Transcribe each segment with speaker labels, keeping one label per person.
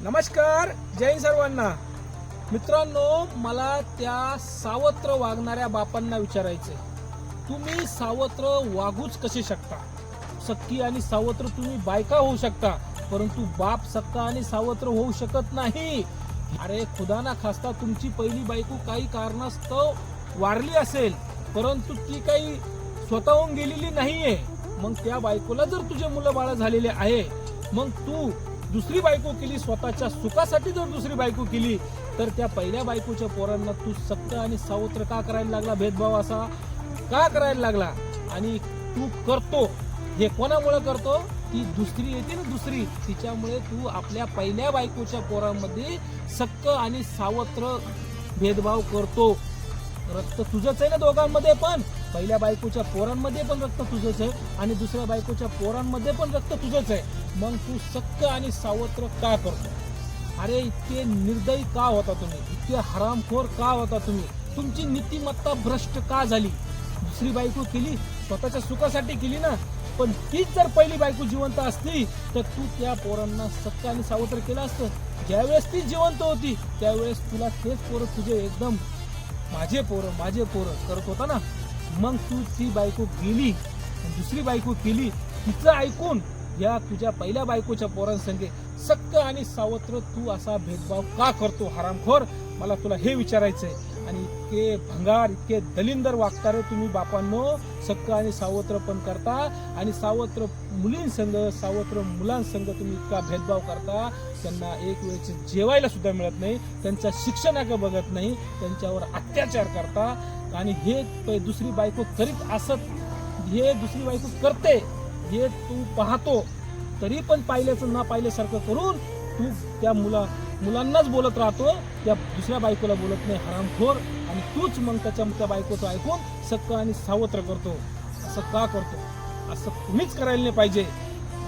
Speaker 1: नमस्कार जय सर्वांना. मित्रांनो मला त्या सावत्र वागणाऱ्या बापांना विचारायचंय. तुम्ही सावत्र वागूच कसे शकता? सक्की आणि सावत्र तुम्ही बायका होऊ शकता परंतु बाप सक्का आणि सावत्र होऊ शकत नाही. अरे खुदाना खास्ता तुमची पहिली बायको काही कारणास्तव वारली असेल परंतु ती काही स्वतःहून गेलेली नाहीये. मग त्या बायकोला जर तुझे मुलं बाळ झालेले आहे मग तू दुसरी बायको केली स्वतःच्या सुखासाठी जर दुसरी बायको केली तर त्या पहिल्या बायकोच्या पोरांना तू सक्त आणि सावत्र का करायला लागला भेदभाव असा? का करायला लागला? आणि तू करतो हे कोणामुळे करतो? ती दुसरी येते ना दुसरी. तिच्यामुळे तू आपल्या पहिल्या बायकोच्या पोरांमध्ये सक्क आणि सावत्र भेदभाव करतो. रक्त तुझंच आहे ना दोघांमध्ये पण? पहिल्या बायकोच्या पोरांमध्ये पण रक्त तुझंच आहे आणि दुसऱ्या बायकोच्या पोरांमध्ये पण रक्त तुझंच आहे. मग तू सक्क आणि सावत्र का करतो अरे इतके निर्दयी का होता तुम्ही? इतके हरामखोर का होता तुम्ही? तुमची नीतिमत्ता भ्रष्ट का झाली? दुसरी बायको केली स्वतःच्या सुखासाठी केली ना? पण तीच जर पहिली बायको जिवंत असती तर तू त्या पोरांना सक्क आणि सावत्र केलं असतं. ज्यावेळेस ती जिवंत होती त्यावेळेस तुला तेच पोरं तुझे एकदम माझे पोरं माझे पोरं करत होता ना? मग तू ती बायको गेली दुसरी बायको केली तिचं ऐकून या तुझ्या पहिल्या बायकोच्या पोरांसंगे सक्क आणि सावत्र तू असा भेदभाव का करतो हरामखोर? मला तुला हे विचारायचंय. आणि इतके भंगार इतके दलिंदर वागतारे तुम्ही बापांनो. सक्क आणि सावत्र पण करता आणि सावत्र मुलींसंग सावत्र मुलांसंग तुम्ही इतका भेदभाव करता. त्यांना एक वेळेचे जेवायला सुद्धा मिळत नाही त्यांच्या शिक्षणाकडे बघत नाही त्यांच्यावर अत्याचार करता. आणि हे दुसरी बायको करीत असत हे दुसरी बायको करते हे तू पाहतो. तरी पण पाहिल्याचं ना पाहिल्यासारखं करून तू त्या मुला मुलांनाच बोलत राहतो. त्या दुसऱ्या बायकोला बोलत नाही. हरामखोर. आणि तूच मग त्याच्या त्या बायकोचं ऐकून सक्क आणि सावत्र करतो. असं का करतो? असं तुम्हीच करायला नाही पाहिजे.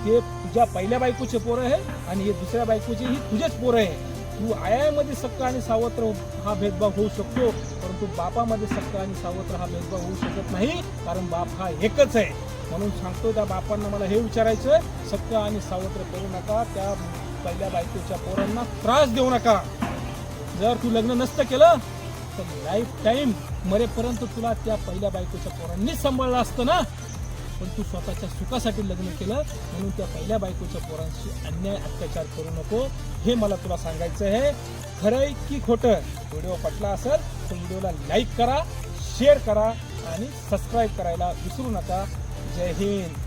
Speaker 1: हे तुझ्या पहिल्या बायकोचे पोरं आहे आणि हे दुसऱ्या बायकोचे ही तुझेच पोरं आहे. तू आयामध्ये सक्क आणि सावत्र हा भेदभाव होऊ शकतो. परंतु बापामध्ये सक्क आणि सावत्र हा भेदभाव होऊ शकत नाही. कारण बाप हा एकच आहे. म्हणून सांगतो त्या बापांना मला हे विचारायचं सक्क आणि सावत्र करू नका. त्या पहिल्या बायकोच्या पोरांना त्रास देऊ नका. जर तू लग्न नसतं केलं तर लाईफ टाईम मरेपर्यंत तुला त्या पहिल्या बायकोच्या पोरांनीच सांभाळलं असतं ना? पण तू स्वतःच्या सुखासाठी लग्न केलं म्हणून त्या पहिल्या बायकोच्या पोरांशी अन्याय अत्याचार करू नको. हे मला तुला सांगायचं आहे. खरंय की खोटं? व्हिडिओ पटला असेल तर व्हिडिओला लाईक करा शेअर करा आणि सबस्क्राईब करायला विसरू नका. जय हिंद.